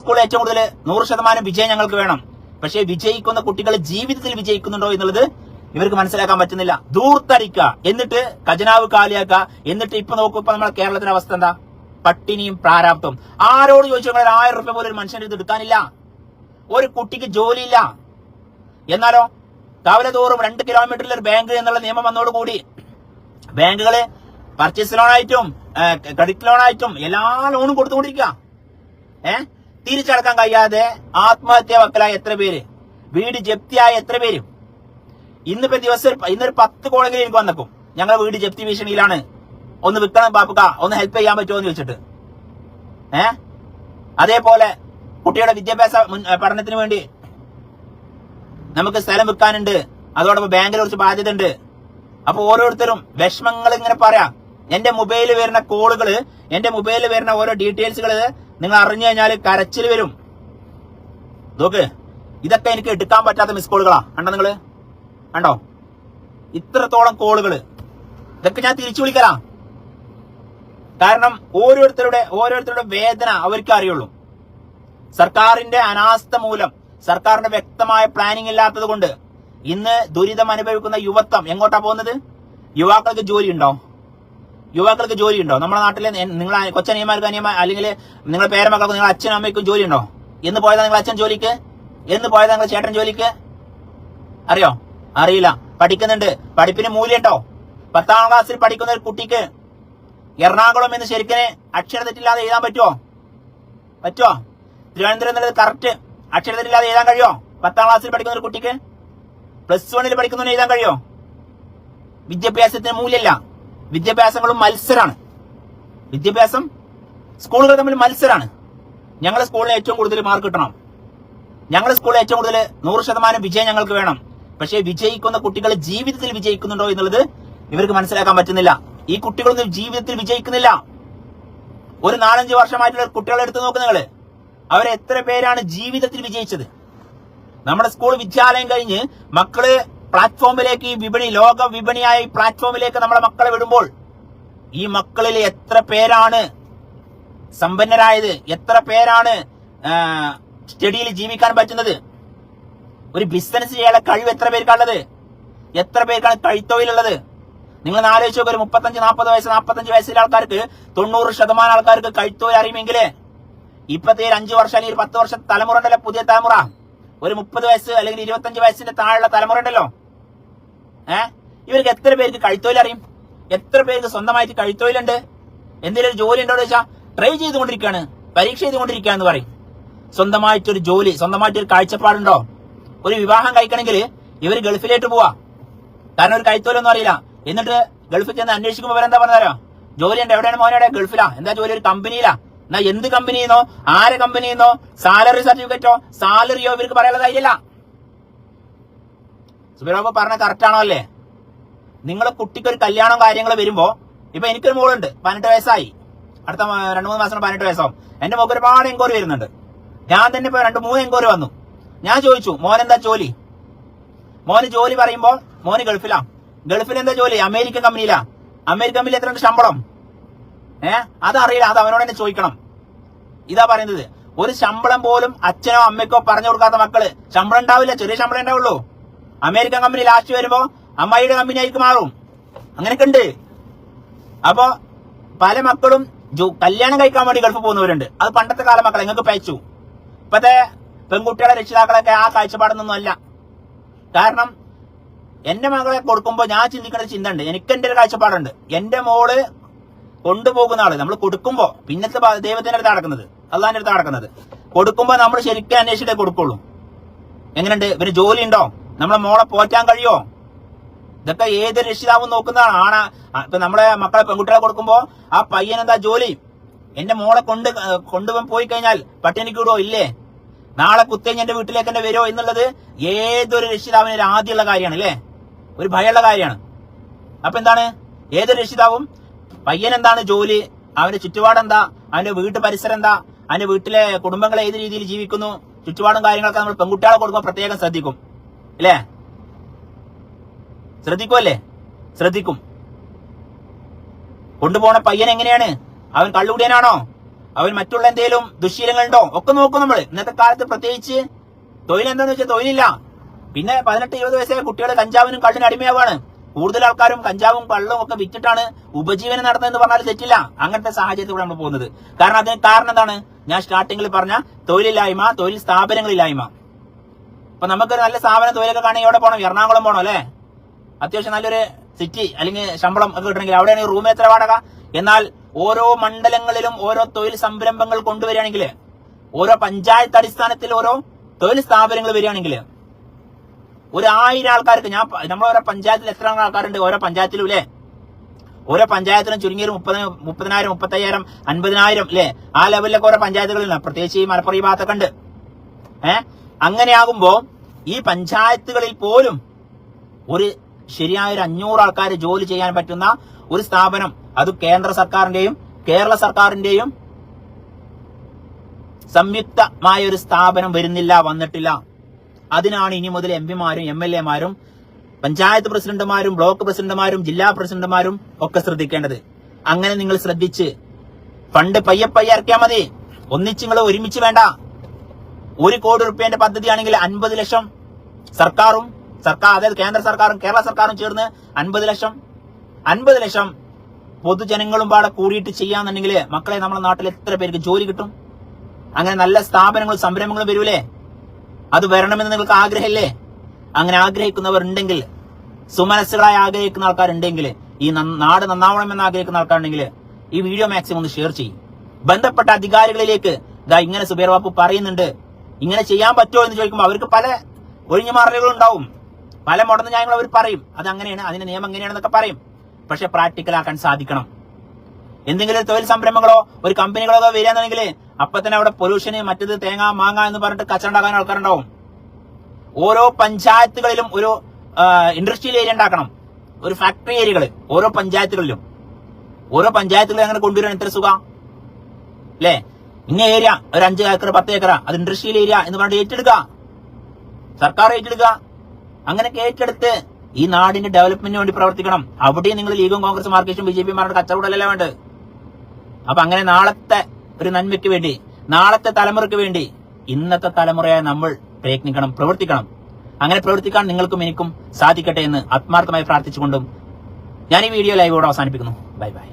School ഏറ്റവും കൂടുതൽ നൂറ് ശതമാനം വിജയം ഞങ്ങൾക്ക് വേണം. പക്ഷേ വിജയിക്കുന്ന കുട്ടികൾ ജീവിതത്തിൽ വിജയിക്കുന്നുണ്ടോ എന്നുള്ളത് ഇവർക്ക് മനസ്സിലാക്കാൻ പറ്റുന്നില്ല. ദൂർത്തടിക്കുക എന്നിട്ട് ഖജനാവ് കാലിയാക്കുക. എന്നിട്ട് ഇപ്പൊ നോക്കൂ ഇപ്പൊ നമ്മുടെ കേരളത്തിന്റെ അവസ്ഥ എന്താ? പട്ടിണിയും പ്രാരാബ്ദവും. ആരോട് ചോദിച്ചു ആയിരം റുപ്യ പോലും മനുഷ്യന്റെ ഇത് എടുക്കാനില്ല. ഒരു കുട്ടിക്ക് ജോലിയില്ല. എന്നാലോ? രാവിലെ തോറും രണ്ട് കിലോമീറ്ററിൽ ഒരു ബാങ്ക് എന്നുള്ള നിയമം വന്നതോടുകൂടി ബാങ്കുകൾ പർച്ചേസ് ലോണായിട്ടും ക്രെഡിറ്റ് ലോണായിട്ടും എല്ലാ ലോണും കൊടുത്തുകൊണ്ടിരിക്കുക ഏ? തിരിച്ചടക്കാൻ കഴിയാതെ ആത്മഹത്യ വക്കലായ എത്ര പേര്? വീട് ജപ്തിയായ എത്ര പേര്? ഇന്നിപ്പോ ദിവസം ഇന്നൊരു പത്ത് കോളെങ്കിലും എനിക്ക് വന്നേക്കും. ഞങ്ങൾ വീട് ജപ്തി ഭീഷണിയിലാണ്. ഒന്ന് വിൽക്കണം ബാപ്പുക്ക ഒന്ന് ഹെൽപ്പ് ചെയ്യാൻ പറ്റുമോ എന്ന് ചോദിച്ചിട്ട്. ഏ? അതേപോലെ കുട്ടിയുടെ വിദ്യാഭ്യാസ പഠനത്തിന് വേണ്ടി നമുക്ക് സ്ഥലം വിൽക്കാനുണ്ട്. അതോടൊപ്പം ബാങ്കിൽ കുറച്ച് ബാധ്യത ഉണ്ട് അപ്പൊ ഓരോരുത്തരും വിഷമങ്ങൾ ഇങ്ങനെ പറയാം. എന്റെ മൊബൈലിൽ വരുന്ന കോളുകൾ എന്റെ മൊബൈലിൽ വരുന്ന ഓരോ ഡീറ്റെയിൽസുകൾ നിങ്ങൾ അറിഞ്ഞു കഴിഞ്ഞാൽ കരച്ചിൽ വരും. നോക്ക് ഇതൊക്കെ എനിക്ക് എടുക്കാൻ പറ്റാത്ത മിസ് കോളുകളാ കണ്ടോ നിങ്ങൾ? കണ്ടോ? ഇത്രത്തോളം കോളുകൾ ഇതൊക്കെ ഞാൻ തിരിച്ചു വിളിക്കലാ. കാരണം ഓരോരുത്തരുടെ ഓരോരുത്തരുടെ വേദന അവർക്ക് അറിയുള്ളൂ. സർക്കാരിന്റെ അനാസ്ഥ മൂലം സർക്കാരിന്റെ വ്യക്തമായ പ്ലാനിംഗ് ഇല്ലാത്തത് കൊണ്ട് ഇന്ന് ദുരിതം അനുഭവിക്കുന്ന യുവത്വം എങ്ങോട്ടാ പോകുന്നത്? യുവാക്കൾക്ക് ജോലി ഉണ്ടോ യുവാക്കൾക്ക് ഉണ്ടോ നമ്മുടെ നാട്ടിലെ നിങ്ങൾ കൊച്ചനിയന്മാർക്ക് അനിയന്മാർ അല്ലെങ്കിൽ നിങ്ങളുടെ പേരമക്കൾക്ക് നിങ്ങളുടെ അച്ഛനും അമ്മയ്ക്കും ജോലി ഉണ്ടോ എന്ന് പോയതാ നിങ്ങൾ അച്ഛൻ ജോലിക്ക്? എന്ന് പോയതാ നിങ്ങൾ ചേട്ടൻ ജോലിക്ക്? അറിയോ? അറിയില്ല. പഠിക്കുന്നുണ്ട്. പഠിപ്പിന് മൂല്യട്ടോ പത്താം ക്ലാസ്സിൽ പഠിക്കുന്ന ഒരു കുട്ടിക്ക് എറണാകുളം എന്ന് ശരിക്കും അക്ഷര തെറ്റില്ലാതെ എഴുതാൻ പറ്റുമോ പറ്റുമോ തിരുവനന്തപുരം എന്നുള്ളത് കറക്റ്റ് അക്ഷര തെറ്റില്ലാതെ എഴുതാൻ കഴിയോ? പത്താം ക്ലാസ്സിൽ പഠിക്കുന്ന ഒരു കുട്ടിക്ക്? പ്ലസ് വണ്ണിൽ പഠിക്കുന്നവന് എഴുതാൻ കഴിയോ? വിദ്യാഭ്യാസത്തിന് മൂല്യമില്ല. വിദ്യാഭ്യാസങ്ങളും മത്സരമാണ് വിദ്യാഭ്യാസം സ്കൂളുകൾ തമ്മിൽ മത്സരമാണ് ഞങ്ങളുടെ സ്കൂളിന് ഏറ്റവും കൂടുതൽ മാർക്ക് കിട്ടണം. ഞങ്ങളുടെ സ്കൂളിൽ ഏറ്റവും കൂടുതൽ നൂറ് ശതമാനം വിജയം ഞങ്ങൾക്ക് വേണം. പക്ഷേ വിജയിക്കുന്ന കുട്ടികൾ ജീവിതത്തിൽ വിജയിക്കുന്നുണ്ടോ എന്നുള്ളത് ഇവർക്ക് മനസ്സിലാക്കാൻ പറ്റുന്നില്ല. ഈ കുട്ടികളൊന്നും ജീവിതത്തിൽ വിജയിക്കുന്നില്ല. ഒരു നാലഞ്ച് വർഷമായിട്ടുള്ള കുട്ടികളെ എടുത്ത് നോക്ക് നിങ്ങൾ അവരെ എത്ര പേരാണ് ജീവിതത്തിൽ വിജയിച്ചത്? നമ്മുടെ സ്കൂൾ വിദ്യാലയം കഴിഞ്ഞ് മക്കൾ പ്ലാറ്റ്ഫോമിലേക്ക് ഈ വിപണി ലോക വിപണിയായ ഈ പ്ലാറ്റ്ഫോമിലേക്ക് നമ്മളെ മക്കളെ വിടുമ്പോൾ ഈ മക്കളിൽ എത്ര പേരാണ് സമ്പന്നരായത്? എത്ര പേരാണ് സ്റ്റഡിയിൽ ജീവിക്കാൻ പറ്റുന്നത്? ഒരു ബിസിനസ് ചെയ്യാനുള്ള കഴിവ് എത്ര പേർക്കാണുള്ളത്? എത്ര പേർക്കാണ് കഴിത്തൊഴിലുള്ളത് നിങ്ങൾ ആലോചിച്ച് നോക്കുക ഒരു മുപ്പത്തഞ്ച് നാൽപ്പത് വയസ്സ് നാൽപ്പത്തഞ്ച് വയസ്സിലെ ആൾക്കാർക്ക് തൊണ്ണൂറ് ശതമാനം ആൾക്കാർക്ക് കൈത്തൊഴിൽ അറിയുമെങ്കിൽ ഇപ്പത്തെ ഒരു അഞ്ചു വർഷം അല്ലെങ്കിൽ പത്ത് വർഷം തലമുറ ഉണ്ടല്ലോ പുതിയ തലമുറ. ഒരു മുപ്പത് വയസ്സ് അല്ലെങ്കിൽ ഇരുപത്തഞ്ച് വയസ്സിന്റെ താഴെയുള്ള തലമുറ ഉണ്ടല്ലോ. ഏ? ഇവർക്ക് എത്ര പേർക്ക് കഴുത്തൊഴിൽ അറിയും? എത്ര പേർക്ക് സ്വന്തമായിട്ട് കഴുത്തൊഴിലുണ്ട്? എന്തെങ്കിലും ജോലി ഉണ്ടോ വെച്ചാൽ ട്രൈ ചെയ്തുകൊണ്ടിരിക്കുകയാണ്. പരീക്ഷ ചെയ്തുകൊണ്ടിരിക്കുകയാണ് പറയും. സ്വന്തമായിട്ടൊരു ജോലി സ്വന്തമായിട്ടൊരു കാഴ്ചപ്പാടുണ്ടോ? ഒരു വിവാഹം കഴിക്കണമെങ്കിൽ ഇവർ ഗൾഫിലേക്ക് പോവാ. കാരണം ഒരു കൈത്തോലൊന്നും അറിയില്ല. എന്നിട്ട് ഗൾഫിൽ ചെന്ന് അന്വേഷിക്കുമ്പോൾ അവരെന്താ പറഞ്ഞാലോ ജോലി ഉണ്ട്. എവിടെയാണ് മോനെ ഗൾഫിലാ. എന്താ ജോലി? ഒരു കമ്പനിയിലാ. എന്നാ എന്ത് കമ്പനിന്നോ ആരെ കമ്പനിന്നോ സാലറി സർട്ടിഫിക്കറ്റോ സാലറിയോ ഇവർക്ക് പറയാനുള്ള ധൈര്യമില്ല. സുബിറാബ് പറഞ്ഞ കറക്റ്റ് ആണോ അല്ലേ? നിങ്ങളെ കുട്ടിക്കൊരു കല്യാണം കാര്യങ്ങൾ വരുമ്പോ ഇപ്പൊ എനിക്കൊരു മോളുണ്ട് പതിനെട്ട് വയസ്സായി. അടുത്ത രണ്ടു മൂന്ന് മാസം പതിനെട്ട് വയസ്സാവും. എന്റെ മോക്ക് ഒരുപാട് എൻക്വയറി വരുന്നുണ്ട്. ഞാൻ തന്നെ ഇപ്പൊ രണ്ട് മൂന്ന് എൻക്വയറി വന്നു. ഞാൻ ചോദിച്ചു മോൻ എന്താ ജോലി? മോന് ജോലി പറയുമ്പോൾ മോന് ഗൾഫിലാ. ഗൾഫിൽ എന്താ ജോലി? അമേരിക്കൻ കമ്പനിയിലാ. അമേരിക്കൻ കമ്പനിയിൽ എത്രയുണ്ട് ശമ്പളം? ഏ? അതറിയില്ല അത് അവനോട് തന്നെ ചോദിക്കണം. ഇതാ പറയുന്നത്. ഒരു ശമ്പളം പോലും അച്ഛനോ അമ്മയ്ക്കോ പറഞ്ഞു കൊടുക്കാത്ത മക്കൾ. ശമ്പളം ഉണ്ടാവില്ല ചെറിയ ശമ്പളം ഉണ്ടാവുള്ളൂ. അമേരിക്കൻ കമ്പനി ലാസ്റ്റ് വരുമ്പോ അമ്മായിയുടെ കമ്പനി ആയിരിക്കും മാറും അങ്ങനെയൊക്കെ ഉണ്ട് അപ്പോ പല മക്കളും കല്യാണം കഴിക്കാൻ വേണ്ടി ഗൾഫ് പോകുന്നവരുണ്ട്. അത് പണ്ടത്തെ കാലം മക്കളെ നിങ്ങൾക്ക് പയച്ചു. ഇപ്പത്തെ പെൺകുട്ടികളെ രക്ഷിതാക്കളൊക്കെ ആ കാഴ്ചപ്പാടൊന്നും അല്ല. കാരണം എന്റെ മകളെ കൊടുക്കുമ്പോൾ ഞാൻ ചിന്തിക്കുന്ന ചിന്ത ഉണ്ട് എനിക്ക് എന്റെ ഒരു കാഴ്ചപ്പാടുണ്ട്. എന്റെ മോൾ കൊണ്ടുപോകുന്ന ആൾ നമ്മൾ കൊടുക്കുമ്പോ പിന്നത്തെ ദൈവത്തിന്റെ അടുത്ത് നടക്കുന്നത് അള്ളാന്റെ അടുത്ത് നടക്കുന്നത്. കൊടുക്കുമ്പോ നമ്മൾ ശരിക്കും അന്വേഷിച്ചിട്ടേ കൊടുക്കുള്ളൂ. എങ്ങനെയുണ്ട്? ഇവർ ജോലി ഉണ്ടോ നമ്മളെ മോളെ പോറ്റാൻ കഴിയോ? ഇതൊക്കെ ഏത് രക്ഷിതാവും നോക്കുന്നതാണ്. ആണ്. ഇപ്പൊ നമ്മളെ മക്കളെ പെൺകുട്ടികളെ കൊടുക്കുമ്പോ ആ പയ്യൻ എന്താ ജോലി? എന്റെ മോളെ കൊണ്ട് കൊണ്ടുപോയി പോയി കഴിഞ്ഞാൽ പട്ടിണിക്ക് വിടുവോ? ഇല്ലേ? നാളെ കുത്തേഞ്ഞ് എന്റെ വീട്ടിലേക്ക് തന്നെ വരുമോ എന്നുള്ളത് ഏതൊരു രക്ഷിതാവിന് ഒരു ആദ്യമുള്ള കാര്യമാണ് അല്ലേ ഒരു ഭയമുള്ള കാര്യമാണ്. അപ്പൊ എന്താണ്? ഏതൊരു രക്ഷിതാവും പയ്യൻ എന്താണ് ജോലി? അവന്റെ ചുറ്റുപാട് എന്താ അവന്റെ വീട്ടു പരിസരം എന്താ അവന്റെ വീട്ടിലെ കുടുംബങ്ങൾ ഏത് രീതിയിൽ ജീവിക്കുന്നു? ചുറ്റുപാടും കാര്യങ്ങളൊക്കെ നമ്മൾ പെൺകുട്ടികളെ കൊടുക്കുമ്പോൾ പ്രത്യേകം ശ്രദ്ധിക്കും. അല്ലേ? ശ്രദ്ധിക്കുമല്ലേ ശ്രദ്ധിക്കും. കൊണ്ടുപോണ പയ്യൻ എങ്ങനെയാണ്? അവൻ കള്ളുകൂടിയനാണോ? അവൻ മറ്റുള്ള എന്തെങ്കിലും ദുശീലങ്ങളുണ്ടോ? ഒക്കെ നോക്കും നമ്മൾ ഇന്നത്തെ കാലത്ത് പ്രത്യേകിച്ച് തൊഴിലെന്താന്ന് വെച്ചാൽ തൊഴിലില്ല. പിന്നെ പതിനെട്ട് ഇരുപത് വയസ്സായ കുട്ടികൾ കഞ്ചാവിനും കള്ളിനും അടിമയാവാണ്. കൂടുതൽ ആൾക്കാരും കഞ്ചാവും കള്ളും ഒക്കെ വിറ്റിട്ടാണ് ഉപജീവനം നടന്നതെന്ന് പറഞ്ഞാൽ തെറ്റില്ല. അങ്ങനത്തെ സാഹചര്യത്തിലൂടെ നമ്മൾ പോകുന്നത്. കാരണം അതിന് കാരണം എന്താണ്? ഞാൻ സ്റ്റാർട്ടിങ്ങിൽ പറഞ്ഞ തൊഴിലില്ലായ്മ തൊഴിൽ സ്ഥാപനങ്ങളില്ലായ്മ. അപ്പൊ നമുക്കൊരു നല്ല സ്ഥാപനം തൊഴിലൊക്കെ കാണി എവിടെ പോകണം എറണാകുളം പോകണം അല്ലേ? അത്യാവശ്യം നല്ലൊരു സിറ്റി അല്ലെങ്കിൽ ശമ്പളം ഒക്കെ കിട്ടണമെങ്കിൽ അവിടെയാണ് റൂം എത്ര വാടക? എന്നാൽ ഓരോ മണ്ഡലങ്ങളിലും ഓരോ തൊഴിൽ സംരംഭങ്ങൾ കൊണ്ടുവരികയാണെങ്കിൽ ഓരോ പഞ്ചായത്ത് അടിസ്ഥാനത്തിൽ ഓരോ തൊഴിൽ സ്ഥാപനങ്ങൾ വരികയാണെങ്കിൽ ഒരു ആയിരം ആൾക്കാർക്ക് ഞാൻ നമ്മളോരോ പഞ്ചായത്തിൽ എത്ര ആൾക്കാരുണ്ട്? ഓരോ പഞ്ചായത്തിലും അല്ലേ? ഓരോ പഞ്ചായത്തിലും ചുരുങ്ങിയൊരു മുപ്പത് മുപ്പതിനായിരം മുപ്പത്തയ്യായിരം അൻപതിനായിരം അല്ലേ? ആ ലെവലിലൊക്കെ ഓരോ പഞ്ചായത്തുകളിലാണ് പ്രത്യേകിച്ച് ഈ മലപ്പുറം ഈ ഭാഗത്തൊക്കെ ഉണ്ട്. ഏഹ് അങ്ങനെയാകുമ്പോ ഈ പഞ്ചായത്തുകളിൽ പോലും ഒരു ശരിയായ ഒരു അഞ്ഞൂറ് ആൾക്കാർ ജോലി ചെയ്യാൻ പറ്റുന്ന ഒരു സ്ഥാപനം അത് കേന്ദ്ര സർക്കാരിന്റെയും കേരള സർക്കാരിന്റെയും സംയുക്തമായ ഒരു സ്ഥാപനം വരുന്നില്ല വന്നിട്ടില്ല. അതിനാണ് ഇനി മുതൽ എം പിമാരും എം എൽ എമാരും പഞ്ചായത്ത് പ്രസിഡന്റുമാരും ബ്ലോക്ക് പ്രസിഡന്റുമാരും ജില്ലാ പ്രസിഡന്റുമാരും ഒക്കെ ശ്രദ്ധിക്കേണ്ടത്. അങ്ങനെ നിങ്ങൾ ശ്രദ്ധിച്ച് ഫണ്ട് പയ്യെ പയ്യെ ഇറക്കിയാൽ മതി. ഒന്നിച്ച് നിങ്ങൾ ഒരുമിച്ച് വേണ്ട. ഒരു കോടി റുപ്യന്റെ പദ്ധതിയാണെങ്കിൽ അൻപത് ലക്ഷം സർക്കാരും സർക്കാർ അതായത് കേന്ദ്ര സർക്കാരും കേരള സർക്കാരും ചേർന്ന് അൻപത് ലക്ഷം അൻപത് ലക്ഷം പൊതുജനങ്ങളും പാടെ കൂടിയിട്ട് ചെയ്യാന്നുണ്ടെങ്കിൽ മക്കളെ നമ്മുടെ നാട്ടിൽ എത്ര പേർക്ക് ജോലി കിട്ടും? അങ്ങനെ നല്ല സ്ഥാപനങ്ങളും സംരംഭങ്ങളും വരൂലേ? അത് വരണമെന്ന് നിങ്ങൾക്ക് ആഗ്രഹമില്ലേ? അങ്ങനെ ആഗ്രഹിക്കുന്നവർ ഉണ്ടെങ്കിൽ സുമനസ്സുകളായി ആഗ്രഹിക്കുന്ന ആൾക്കാരുണ്ടെങ്കിൽ ഈ നാട് നന്നാവണമെന്ന് ആഗ്രഹിക്കുന്ന ആൾക്കാരുണ്ടെങ്കിൽ ഈ വീഡിയോ മാക്സിമം ഒന്ന് ഷെയർ ചെയ്യും. ബന്ധപ്പെട്ട അധികാരികളിലേക്ക് ഇതാ ഇങ്ങനെ സുബേർ ബാപ്പു പറയുന്നുണ്ട്. ഇങ്ങനെ ചെയ്യാൻ പറ്റുമോ എന്ന് ചോദിക്കുമ്പോൾ അവർക്ക് പല ഒഴിഞ്ഞുമാറലുകൾ ഉണ്ടാവും. പല മുടന്ന ന്യായങ്ങൾ അവർ പറയും. അത് അങ്ങനെയാണ് അതിന്റെ നിയമം എങ്ങനെയാണെന്നൊക്കെ പറയും. പക്ഷെ പ്രാക്ടിക്കൽ ആക്കാൻ സാധിക്കണം. എന്തെങ്കിലും തൊഴിൽ സംരംഭങ്ങളോ ഒരു കമ്പനികളോ വരികയാണെന്നുണ്ടെങ്കിൽ അപ്പൊ തന്നെ അവിടെ പൊല്യൂഷന് മറ്റത് തേങ്ങ മാങ്ങ എന്ന് പറഞ്ഞിട്ട് കച്ചവടം ഉണ്ടാക്കാൻ ആൾക്കാരുണ്ടാവും. ഓരോ പഞ്ചായത്തുകളിലും ഒരു ഇൻഡസ്ട്രിയൽ ഏരിയ ഉണ്ടാക്കണം. ഒരു ഫാക്ടറി ഏരിയകൾ ഓരോ പഞ്ചായത്തുകളിലും. ഓരോ പഞ്ചായത്തുകളിലും അങ്ങനെ കൊണ്ടുവരാൻ എത്ര സുഖ? അല്ലേ? ഇന്ന ഏരിയ ഒരു അഞ്ച് ഏക്കർ പത്ത് ഏക്കർ അത് ഇൻഡസ്ട്രിയൽ ഏരിയ എന്ന് പറഞ്ഞിട്ട് ഏറ്റെടുക്കുക. സർക്കാർ ഏറ്റെടുക്കുക. അങ്ങനെയൊക്കെ ഏറ്റെടുത്ത് ഈ നാടിന്റെ ഡെവലപ്മെന്റിന് വേണ്ടി പ്രവർത്തിക്കണം. അവിടെയും നിങ്ങൾ ലീഗും കോൺഗ്രസ് മാർക്കേഷും ബി ജെ പി മാരുടെ കച്ചവടമല്ല അപ്പൊ അങ്ങനെ നാളത്തെ ഒരു നന്മയ്ക്ക് വേണ്ടി നാളത്തെ തലമുറയ്ക്ക് വേണ്ടി ഇന്നത്തെ തലമുറയായ നമ്മൾ പ്രയത്നിക്കണം പ്രവർത്തിക്കണം. അങ്ങനെ പ്രവർത്തിക്കാൻ നിങ്ങൾക്കും എനിക്കും സാധിക്കട്ടെ എന്ന് ആത്മാർത്ഥമായി പ്രാർത്ഥിച്ചുകൊണ്ടും ഞാൻ ഈ വീഡിയോ ലൈവോടെ അവസാനിപ്പിക്കുന്നു. Bye bye